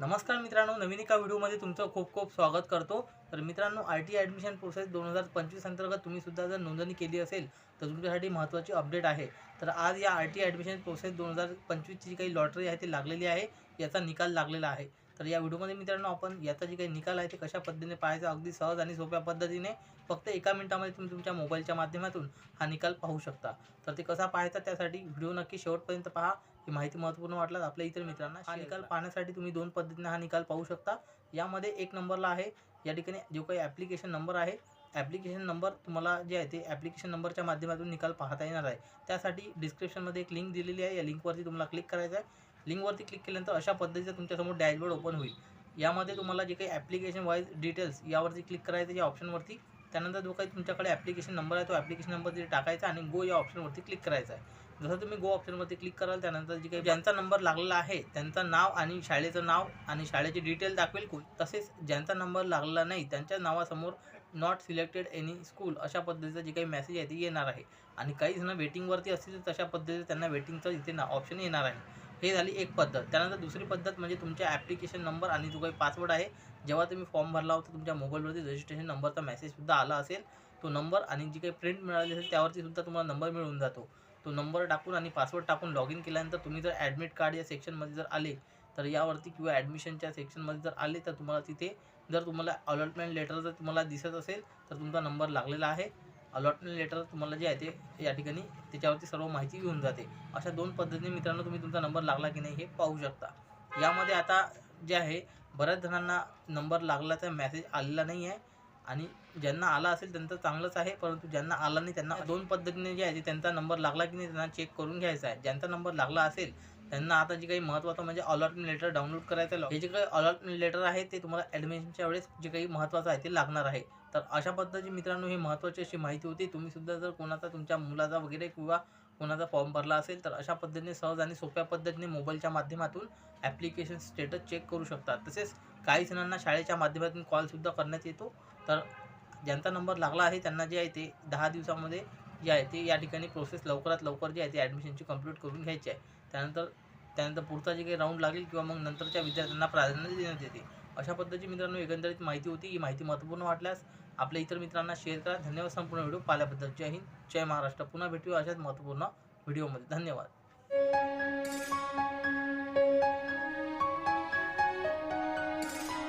नमस्कार मित्रांनो नवीन एका व्हिडिओमध्ये तुमचं खूप खूप स्वागत करतो. तर मित्रांनो आय टी ॲडमिशन प्रोसेस दोन हजार पंचवीस अंतर्गत तुम्हीसुद्धा जर नोंदणी केली असेल तर तुमच्यासाठी महत्त्वाची अपडेट आहे. तर आज या आय टी ॲडमिशन प्रोसेस दोन हजार पंचवीसची जी काही लॉटरी आहे ती लागलेली आहे याचा निकाल लागलेला आहे. तर या व्हिडिओमध्ये मित्रांनो आपण याचा जे काही निकाल आहे ते कशा पद्धतीने पाहायचा अगदी सहज आणि सोप्या पद्धतीने फक्त एका मिनिटामध्ये तुम्ही तुमच्या मोबाईलच्या माध्यमातून हा निकाल पाहू शकता. तर ते कसा पाहायचा त्यासाठी व्हिडिओ नक्की शेवटपर्यंत पहा. ही माहिती महत्त्वपूर्ण वाटल्यास आपल्या इतर मित्रांना हा निकाल पाहण्यासाठी तुम्ही दोन पद्धतीने हा निकाल पाहू शकता. यामध्ये एक नंबरला आहे. या ठिकाणी जो काही ॲप्लिकेशन नंबर आहे ॲप्लिकेशन नंबर तुम्हाला जे आहे ते ॲप्लिकेशन नंबरच्या माध्यमातून निकाल पाहता येणार आहे. त्यासाठी डिस्क्रिप्शनमध्ये एक लिंक दिलेली आहे. या लिंकवरती तुम्हाला क्लिक करायचं आहे. लिंकवरती क्लिक केल्यानंतर अशा पद्धतीचं तुमच्यासमोर डॅशबोर्ड ओपन होईल. यामध्ये तुम्हाला जे काही ॲप्लिकेशन वाईज डिटेल्स यावरती क्लिक करायचं या ऑप्शनवरती त्यानंतर जो काही तुमच्याकडे ॲप्लिकेशन नंबर आहे तो ॲप्लिकेशन नंबर तिथे टाकायचा आणि गो या ऑप्शनवरती क्लिक करायचा आहे. जसं तुम्ही गो ऑप्शनवरती क्लिक कराल त्यानंतर जे काही ज्यांचा नंबर लागलेला आहे त्यांचं नाव आणि शाळेचं नाव आणि शाळेची डिटेल दाखवेल तसेच ज्यांचा नंबर लागलेला नाही त्यांच्या नावासमोर नॉट सिलेक्टेड एनी स्कूल अशा पद्धतीचं जे काही मेसेज आहे ते येणार आहे. आणि काही जण वेटिंगवरती असतील तर तशा पद्धतीचं त्यांना वेटिंगचं इथे ना ऑप्शन येणार आहे. हे झाली एक पद्धत. त्यानंतर दुसरी पद्धत म्हणजे तुमच्या ॲप्लिकेशन नंबर आणि जो काही पासवर्ड आहे जेव्हा तुम्ही फॉर्म भरला होता तुमच्या मोबाईलवरती रजिस्ट्रेशन नंबरचा मेसेजसुद्धा आला असेल तो नंबर आणि जी काही प्रिंट मिळाली असेल त्यावरती सुद्धा तुम्हाला नंबर मिळून जातो. तो नंबर टाकून आणि पासवर्ड टाकून लॉग इन केल्यानंतर तुम्ही जर ॲडमिट कार्ड या सेक्शनमध्ये जर आले तर यावरती किंवा ॲडमिशनच्या सेक्शनमध्ये जर आले तर तुम्हाला तिथे जर तुम्हाला अलॉटमेंट लेटर जर तुम्हाला दिसत असेल तर तुमचा नंबर लागलेला आहे. अलॉटमेंट लेटर तुम्हाला जे आहे ते या ठिकाणी त्याच्यावरती सर्व माहिती घेऊन जाते. अशा दोन पद्धतीने मित्रांनो तुम्ही तुमचा नंबर लागला की नाही हे पाहू शकता. यामध्ये आता जे आहे बऱ्याच जणांना नंबर लागला तर मेसेज आलेला नाही आहे आणि ज्यांना आला असेल त्यांचं चांगलंच आहे परंतु ज्यांना आला नाही त्यांना दोन पद्धतीने जे आहे ते त्यांचा नंबर लागला की नाही त्यांना चेक करून घ्यायचा आहे. ज्यांचा नंबर लागला असेल त्यांना आता जे काही महत्त्वाचं म्हणजे अलॉटमेंट लेटर डाउनलोड करायचं आहे. हे जे काही अलॉटमेंट लेटर आहे ते तुम्हाला ॲडमिशनच्या वेळेस जे काही महत्त्वाचं आहे ते लागणार आहे. तर अशा पद्धतीचे मित्रांनो ही महत्त्वाची अशी माहिती होती. तुम्ही सुद्धा जर कोणाचा तुमच्या मुलाचा वगैरे किंवा कोणाचा फॉर्म भरला असेल तर अशा पद्धतीने सहज आणि सोप्या पद्धतीने मोबाईलच्या माध्यमातून ॲप्लिकेशन स्टेटस चेक करू शकता. तसेच काही जणांना शाळेच्या माध्यमातून कॉलसुद्धा करण्यात येतो. तर ज्यांचा नंबर लागला आहे त्यांना जे आहे ते दहा दिवसामध्ये जे आहे ते या ठिकाणी प्रोसेस लवकरात लवकर जे आहे ते ॲडमिशनची कंप्लीट करून घ्यायची आहे. त्यानंतर त्यानंतर पुढचा जे काही राऊंड लागेल किंवा मग नंतरच्या विद्यार्थ्यांना प्राधान्य देण्यात येते. अशा पद्धतीची मित्रांनो एकंदरीत माहिती होती. ही माहिती महत्त्वपूर्ण वाटल्यास आपल्या इतर मित्रांना शेअर करा. धन्यवाद संपूर्ण व्हिडिओ पाहिल्याबद्दल. जय हिंद. जय महाराष्ट्र. पुन्हा भेटूया अशाच महत्त्वपूर्ण व्हिडिओमध्ये धन्यवाद.